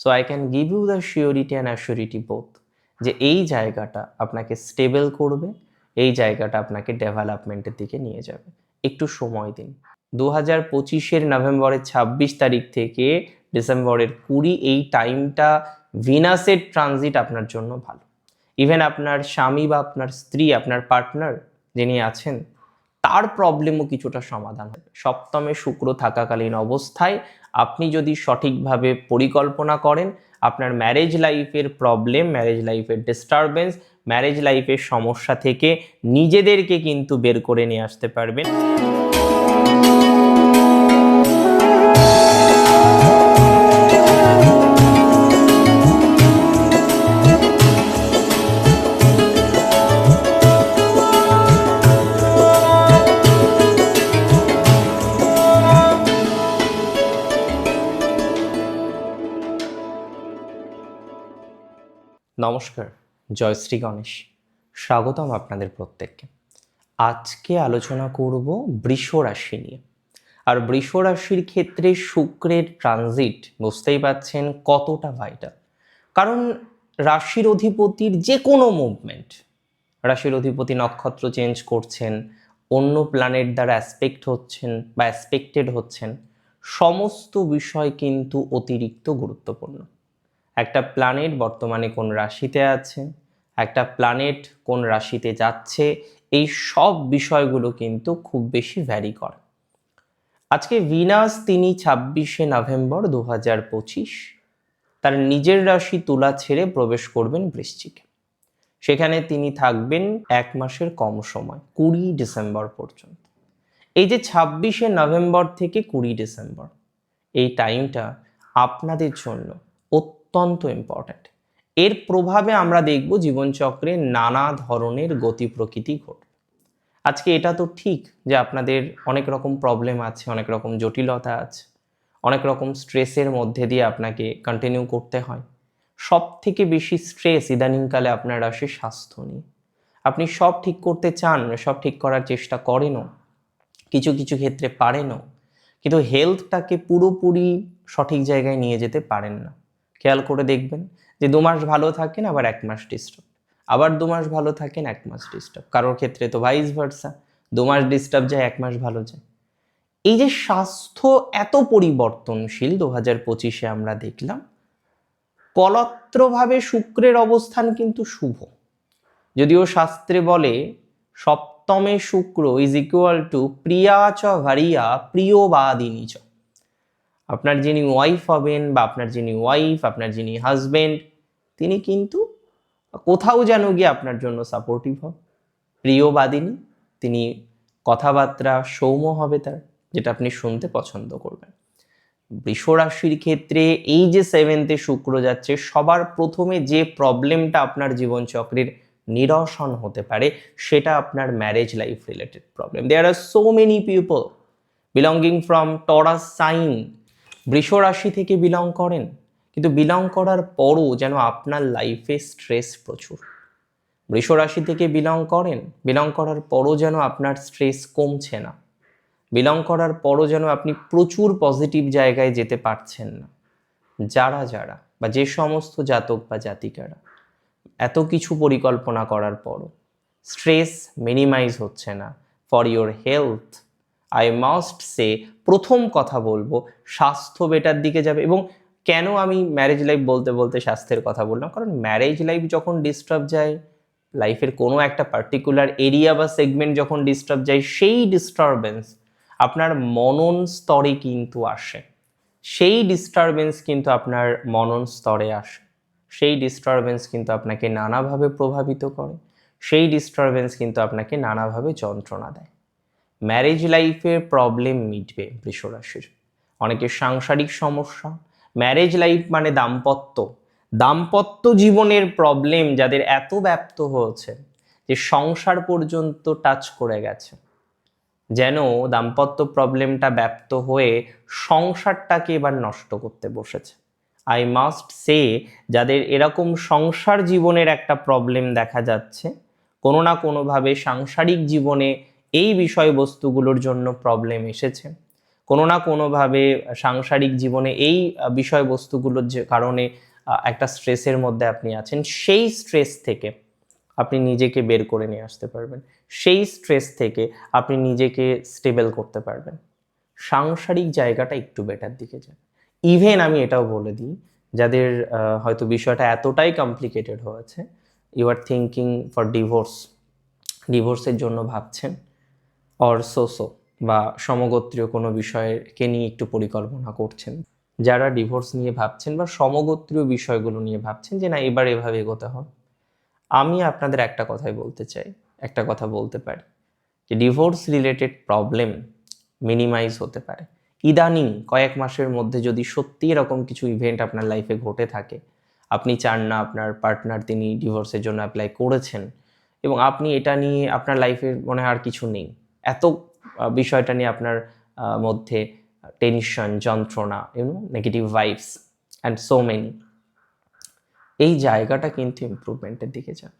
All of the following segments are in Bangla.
So I can give you the surety and assurity both যে এই জায়গাটা আপনাকে স্টেবল করবে, এই জায়গাটা আপনাকে ডেভেলপমেন্টের দিকে নিয়ে যাবে। একটু সময় দিন। দু হাজার পঁচিশের নভেম্বরের ছাব্বিশ তারিখ থেকে ডিসেম্বরের কুড়ি এই টাইমটা ভিনাসের ট্রানজিট আপনার জন্য ভালো। ইভেন আপনার স্বামী বা আপনার স্ত্রী, আপনার পার্টনার যিনি আছেন, তার প্রবলেমও কিছুটা সমাধান হবে। সপ্তমে শুক্র থাকাকালীন অবস্থায় আপনি যদি সঠিকভাবে পরিকল্পনা করেন, আপনার ম্যারেজ লাইফের প্রবলেম ম্যারেজ লাইফের ডিস্টারবেন্স ম্যারেজ লাইফের সমস্যা থেকে নিজেদেরকে কিন্তু বের করে নিয়ে আসতে পারবেন। নমস্কার জয়শ্রী গণেশ। স্বাগতম আপনাদের প্রত্যেককে। আজকে আলোচনা করব বৃষ রাশি নিয়ে। আর বৃষ রাশির ক্ষেত্রে শুক্রের ট্রানজিট বুঝতেই পাচ্ছেন কতটা ভাইটাল কারণ রাশির অধিপতির যে কোনো মুভমেন্ট রাশির অধিপতি নক্ষত্র চেঞ্জ করছেন, অন্য প্ল্যানেট দ্বারা অ্যাসপেক্ট হচ্ছেন বা অ্যাসপেক্টেড হচ্ছেন, সমস্ত বিষয় কিন্তু অতিরিক্ত গুরুত্বপূর্ণ। একটা প্ল্যানেট বর্তমানে কোন রাশিতে আছে, একটা প্ল্যানেট কোন রাশিতে যাচ্ছে, এই সব বিষয়গুলো কিন্তু খুব বেশি ভ্যারি করে। আজকে ভিনাস তিনি ছাব্বিশে নভেম্বর দু হাজার পঁচিশ, তার নিজের রাশি তুলা ছেড়ে প্রবেশ করবেন বৃশ্চিকে। সেখানে তিনি থাকবেন এক মাসের কম সময়, কুড়ি ডিসেম্বর পর্যন্ত। এই যে ছাব্বিশে নভেম্বর থেকে কুড়ি ডিসেম্বর, এই টাইমটা আপনাদের জন্য অত্যন্ত ইম্পর্ট্যান্ট এর প্রভাবে আমরা দেখব জীবনচক্রে নানা ধরনের গতি প্রকৃতি ঘটবে। আজকে এটা তো ঠিক যে আপনাদের অনেক রকম প্রবলেম আছে, অনেক রকম জটিলতা আছে, অনেক রকম স্ট্রেসের মধ্যে দিয়ে আপনাকে কন্টিনিউ করতে হয়। সব থেকে বেশি স্ট্রেস ইদানিংকালে আপনার আসে স্বাস্থ্য নিয়ে। আপনি সব ঠিক করতে চান, সব ঠিক করার চেষ্টা করেনও, কিছু কিছু ক্ষেত্রে পারেনও, কিন্তু হেলথটাকে পুরোপুরি সঠিক জায়গায় নিয়ে যেতে পারেন না। খেয়াল করে দেখবেন যে দু মাস ভালো থাকেন, আবার এক মাস ডিস্টার্ব আবার দু মাস ভালো থাকেন, এক মাস ডিস্টার্ব কারোর ক্ষেত্রে তো ভাইস ভার্সা দু মাস ডিস্টার্ব যায়, এক মাস ভালো যায়। এই যে স্বাস্থ্য এত পরিবর্তনশীল দু হাজার পঁচিশে আমরা দেখলাম, কলত্রভাবে শুক্রের অবস্থান কিন্তু শুভ। যদিও শাস্ত্রে বলে, সপ্তমে শুক্র ইজ ইকুয়াল টু প্রিয়া চ ভারিয়া প্রিয় বাদিনী চ। আপনার যিনি ওয়াইফ হবেন বা আপনার যিনি ওয়াইফ আপনার যিনি হাজবেন্ড তিনি কিন্তু কোথাও যেন গিয়ে আপনার জন্য সাপোর্টিভ হবে প্রিয়বাদিনী তিনি কথাবার্তা, সৌম্য হবে তার, যেটা আপনি শুনতে পছন্দ করবেন। বৃষ রাশির ক্ষেত্রে এই যে সেভেন্থে শুক্র যাচ্ছে, সবার প্রথমে যে প্রবলেমটা আপনার জীবনচক্রের নিরসন হতে পারে, সেটা আপনার marriage life related problem there are so many people belonging from Taurus sign বৃষ রাশি থেকে বিলং করেন, কিন্তু বিলং করার পরও যেন আপনার লাইফে স্ট্রেস প্রচুর। বৃষ রাশি থেকে বিলং করেন বিলং করার পরও যেন আপনার স্ট্রেস কমছে না। বিলং করার পরও যেন আপনি প্রচুর পজিটিভ জায়গায় যেতে পারছেন না। যারা যারা বা যে সমস্ত জাতক বা জাতিকারা, এত কিছু পরিকল্পনা করার পরও স্ট্রেস মিনিমাইজ হচ্ছে না। For your health I must say প্রথম কথা বলব, স্বাস্থ্য বেটার দিকে যাবে এবং কেন আমি ম্যারেজ লাইফ বলতে বলতে স্বাস্থ্যের কথা বললাম? কারণ ম্যারেজ লাইফ যখন ডিস্টার্ব যায় লাইফের কোনো একটা পার্টিকুলার এরিয়া বা সেগমেন্ট যখন ডিস্টার্ব যায়, সেই ডিস্টারবেন্স আপনার মনন স্তরে কিন্তু আসে। সেই ডিস্টারবেন্স কিন্তু আপনার মনন স্তরে আসে। সেই ডিস্টারবেন্স কিন্তু আপনাকে নানাভাবে প্রভাবিত করে। সেই ডিস্টারবেন্স কিন্তু আপনাকে নানাভাবে যন্ত্রণা দেয়। ম্যারেজ লাইফের প্রবলেম মিটবে বৃষরাশির। অনেকের সাংসারিক সমস্যা ম্যারেজ লাইফ মানে দাম্পত্য। দাম্পত্য জীবনের প্রবলেম যাদের এত ব্যপ্ত হয়েছে যে সংসার পর্যন্ত টাচ করে গেছে। যেন দাম্পত্য প্রবলেমটা ব্যপ্ত হয়ে সংসারটাকে এবার নষ্ট করতে বসেছে। আই মাস্ট সে যাদের এরকম সংসার জীবনের একটা প্রবলেম দেখা যাচ্ছে, কোনো না কোনোভাবে সাংসারিক জীবনে এই বিষয়বস্তুগুলোর জন্য প্রবলেম এসেছে। কোনো না কোনোভাবে সাংসারিক জীবনে এই বিষয়বস্তুগুলোর যে কারণে একটা স্ট্রেসের মধ্যে আপনি আছেন, সেই স্ট্রেস থেকে আপনি নিজেকে বের করে নিয়ে আসতে পারবেন। সেই স্ট্রেস থেকে আপনি নিজেকে স্টেবল করতে পারবেন। সাংসারিক জায়গাটা একটু বেটার দিকে যাবে ইভেন আমি এটাও বলে দিই, যাদের হয়তো বিষয়টা এতটাই কমপ্লিকেটেড হয়েছে you are thinking for divorce ডিভোর্সের জন্য ভাবছেন অর সোসো বা সমগোত্রীয় কোনো বিষয়কে নিয়ে একটু পরিকল্পনা করছেন। যারা ডিভোর্স নিয়ে ভাবছেন বা সমগোত্রীয় বিষয়গুলো নিয়ে ভাবছেন যে না, এবার এভাবে এগোতে হবে। আমি আপনাদের একটা কথাই বলতে চাই, একটা কথা বলতে পারি যে ডিভোর্স রিলেটেড প্রবলেম মিনিমাইজ হতে পারে। ইদানিং কয়েক মাসের মধ্যে যদি সত্যি এরকম কিছু ইভেন্ট আপনার লাইফে ঘটে থাকে, আপনি চান না আপনার পার্টনার তিনি ডিভোর্সের জন্য অ্যাপ্লাই করেছেন এবং আপনি এটা নিয়ে আপনার লাইফে মনে হয় আর কিছু নেই। এত বিষয়টা নিয়ে আপনার মধ্যে টেনশন, যন্ত্রণা you know negative vibes and so many এই জায়গাটা কিন্তু ইমপ্রুভমেন্টের দিকে যাবে।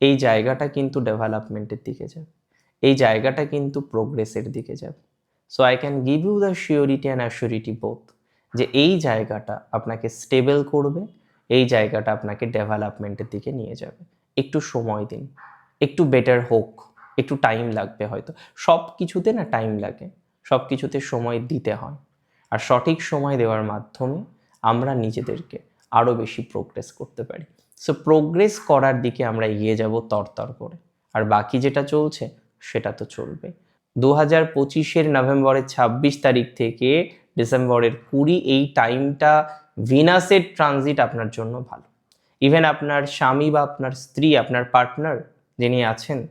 এই জায়গাটা কিন্তু ডেভেলপমেন্টের দিকে যাবে। এই জায়গাটা কিন্তু প্রোগ্রেসের দিকে যাবে। So I can give you the surety and assurity both যে এই জায়গাটা আপনাকে স্টেবল করবে, এই জায়গাটা আপনাকে ডেভেলপমেন্টের দিকে নিয়ে যাবে। একটু সময় দিন, একটু বেটার হোক। একটু টাইম লাগবে হয়তো। সব কিছুতে না টাইম লাগে। সব কিছুতে সময় দিতে হয়। আর সঠিক সময় দেওয়ার মাধ্যমে আমরা নিজেদেরকে আরও বেশি প্রোগ্রেস করতে পারি। সো প্রোগ্রেস করার দিকে আমরা এগিয়ে যাব তরতর করে। আর বাকি যেটা চলছে, সেটা তো চলবে। দু হাজার পঁচিশের নভেম্বরের ছাব্বিশ তারিখ থেকে ডিসেম্বরের কুড়ি, এই টাইমটা ভিনাসের ট্রানজিট আপনার জন্য ভালো। ইভেন আপনার স্বামী বা আপনার স্ত্রী, আপনার পার্টনার যিনি আছেন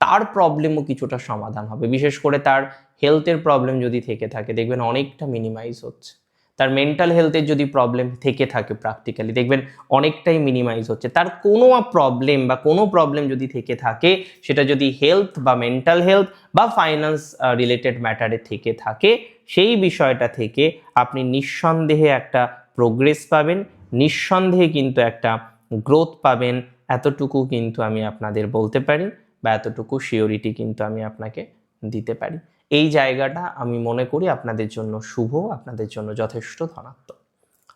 তার প্রবলেমও কিছুটা সমাধান হবে। বিশেষ করে তার হেলথের প্রবলেম যদি থেকে থাকে, দেখবেন অনেকটা মিনিমাইজ হচ্ছে। তার মেন্টাল হেলথের যদি প্রবলেম থেকে থাকে প্র্যাকটিক্যালি দেখবেন অনেকটাই মিনিমাইজ হচ্ছে। তার কোনো প্রবলেম বা কোনো প্রবলেম যদি থেকে থাকে, সেটা যদি হেলথ বা মেন্টাল হেলথ বা ফাইন্যান্স রিলেটেড ম্যাটারে থেকে থাকে, সেই বিষয়টা থেকে আপনি নিঃসন্দেহে একটা প্রোগ্রেস পাবেন। নিঃসন্দেহে কিন্তু একটা গ্রোথ পাবেন। এতটুকু কিন্তু আমি আপনাদের বলতে পারি। বা এতটুকু শিওরিটি কিন্তু আমি আপনাকে দিতে পারি। এই জায়গাটা আমি মনে করি আপনাদের জন্য শুভ, আপনাদের জন্য যথেষ্ট ধনাত্মক।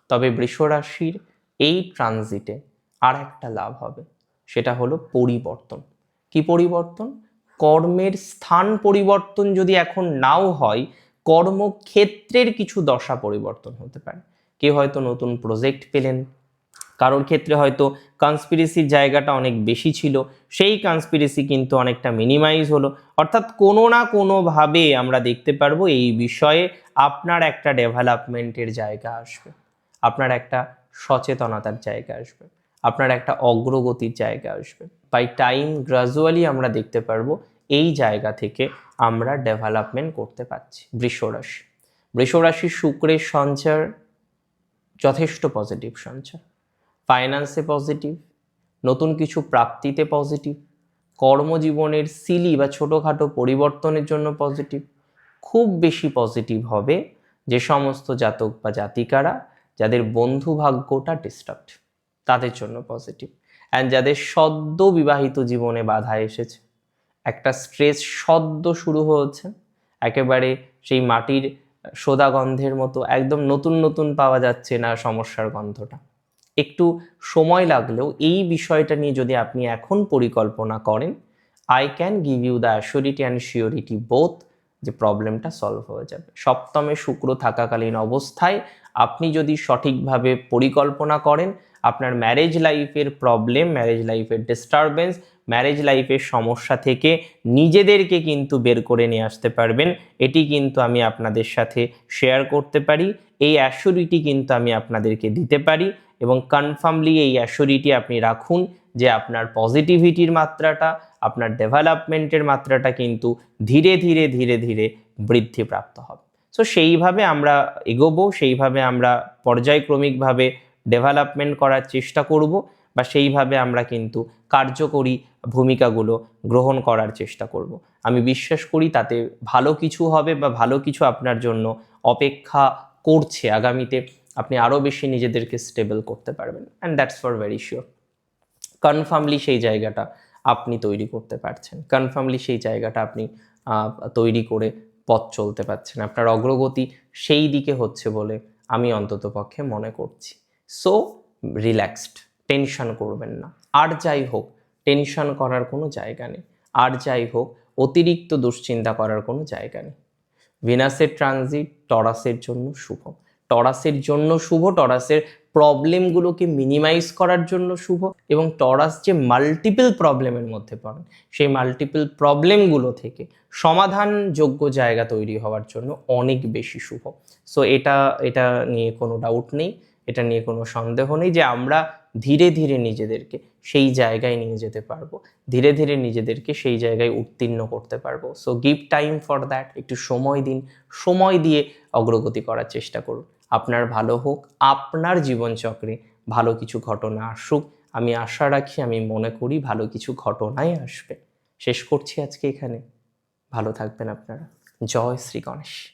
তবে বৃষরাশির এই ট্রানজিটে আর একটা লাভ হবে, সেটা হলো পরিবর্তন। কি পরিবর্তন? কর্মের স্থান পরিবর্তন যদি এখন নাও হয়, কর্মক্ষেত্রের কিছু দশা পরিবর্তন হতে পারে। কেউ হয়তো নতুন প্রজেক্ট পেলেন কারোর ক্ষেত্রে হয়তো কনস্পিরেসির জায়গাটা অনেক বেশি ছিল, সেই কনস্পিরেসি কিন্তু অনেকটা মিনিমাইজ হলো। অর্থাৎ কোনো না কোনোভাবে আমরা দেখতে পারব এই বিষয়ে আপনার একটা ডেভেলপমেন্টের জায়গা আসবে, আপনার একটা সচেতনতার জায়গা আসবে, আপনার একটা অগ্রগতির জায়গা আসবে। বাই টাইম গ্রাজুয়ালি আমরা দেখতে পারব এই জায়গা থেকে আমরা ডেভেলপমেন্ট করতে পারছি, বৃষরাশি। বৃষরাশির শুক্রের সঞ্চার, যথেষ্ট পজিটিভ সঞ্চার। ফাইন্যান্সে পজিটিভ নতুন কিছু প্রাপ্তিতে পজিটিভ কর্মজীবনের সিলি বা ছোটোখাটো পরিবর্তনের জন্য পজিটিভ খুব বেশি পজিটিভ হবে যে সমস্ত জাতক বা জাতিকারা যাদের বন্ধু ভাগ্যটা ডিস্টার্বড তাদের জন্য পজিটিভ অ্যান্ড যাদের সদ্য বিবাহিত জীবনে বাধা এসেছে, একটা স্ট্রেস সদ্য শুরু হয়েছে, একেবারে সেই মাটির সোদা গন্ধের মতো, একদম নতুন নতুন পাওয়া যাচ্ছে না সমস্যার গন্ধটা। একটু সময় লাগলেও এই বিষয়টা নিয়ে যদি আপনি এখন পরিকল্পনা করেন I can give you the assurity and surety both যে প্রবলেমটা সলভ হয়ে যাবে। সপ্তমে শুক্র থাকাকালীন অবস্থায় আপনি যদি সঠিকভাবে পরিকল্পনা করেন, আপনার ম্যারেজ লাইফের প্রবলেম ম্যারেজ লাইফের ডিস্টারবেন্স ম্যারেজ লাইফের সমস্যা থেকে নিজেদেরকে কিন্তু বের করে নিয়ে আসতে পারবেন। এটি কিন্তু আমি আপনাদের সাথে শেয়ার করতে পারি। এই অ্যাসিওরিটি কিন্তু আমি আপনাদেরকে দিতে পারি। এবং কনফার্মলি এই অ্যাসিওরিটি আপনি রাখুন যে আপনার পজিটিভিটির মাত্রাটা, আপনার ডেভেলপমেন্টের মাত্রাটা কিন্তু ধীরে ধীরে ধীরে ধীরে বৃদ্ধিপ্রাপ্ত হবে। সো সেইভাবে আমরা এগোবো, সেইভাবে আমরা পর্যায়ক্রমিকভাবে ডেভেলপমেন্ট করার চেষ্টা করব বা সেইভাবে আমরা কিন্তু কার্যকরী ভূমিকাগুলো গ্রহণ করার চেষ্টা করব। আমি বিশ্বাস করি তাতে ভালো কিছু হবে বা ভালো কিছু আপনার জন্য অপেক্ষা করছে আগামীতে। আপনি আরও বেশি নিজেদেরকে স্টেবল করতে পারবেন। And that's for very sure confirmly সেই জায়গাটা আপনি তৈরি করতে পারছেন। কনফার্মলি সেই জায়গাটা আপনি তৈরি করে পথ চলতে পারছেন। আপনার অগ্রগতি সেই দিকে হচ্ছে বলে আমি অন্তত পক্ষে মনে করছি। সো রিল্যাক্সড টেনশন করবেন না। আর যাই হোক টেনশন করার কোনো জায়গা নেই। আর যাই হোক, অতিরিক্ত দুশ্চিন্তা করার কোনো জায়গা নেই। ভিনাসের ট্রানজিট টরাসের জন্য শুভ। টরাসের জন্য শুভ, টরাসের প্রবলেমগুলোকে মিনিমাইজ করার জন্য শুভ এবং টরাস যে মাল্টিপল প্রবলেমের মধ্যে পড়েন, সেই মাল্টিপল প্রবলেমগুলো থেকে সমাধানযোগ্য জায়গা তৈরি হওয়ার জন্য অনেক বেশি শুভ। সো এটা এটা নিয়ে কোনো ডাউট নেই, এটা নিয়ে কোনো সন্দেহ নেই যে আমরা ধীরে ধীরে নিজেদেরকে সেই জায়গায় নিয়ে যেতে পারব, ধীরে ধীরে নিজেদেরকে সেই জায়গায় উত্তীর্ণ করতে পারব। So give time for that একটু সময় দিন, সময় দিয়ে অগ্রগতি করার চেষ্টা করুন। আপনার ভালো হোক, আপনার জীবনচক্রে ভালো কিছু ঘটনা আসুক। আমি আশা রাখি, আমি মনে করি ভালো কিছু ঘটনাই আসবে। শেষ করছি আজকে এখানে। ভালো থাকবেন আপনারা। জয় শ্রী গণেশ।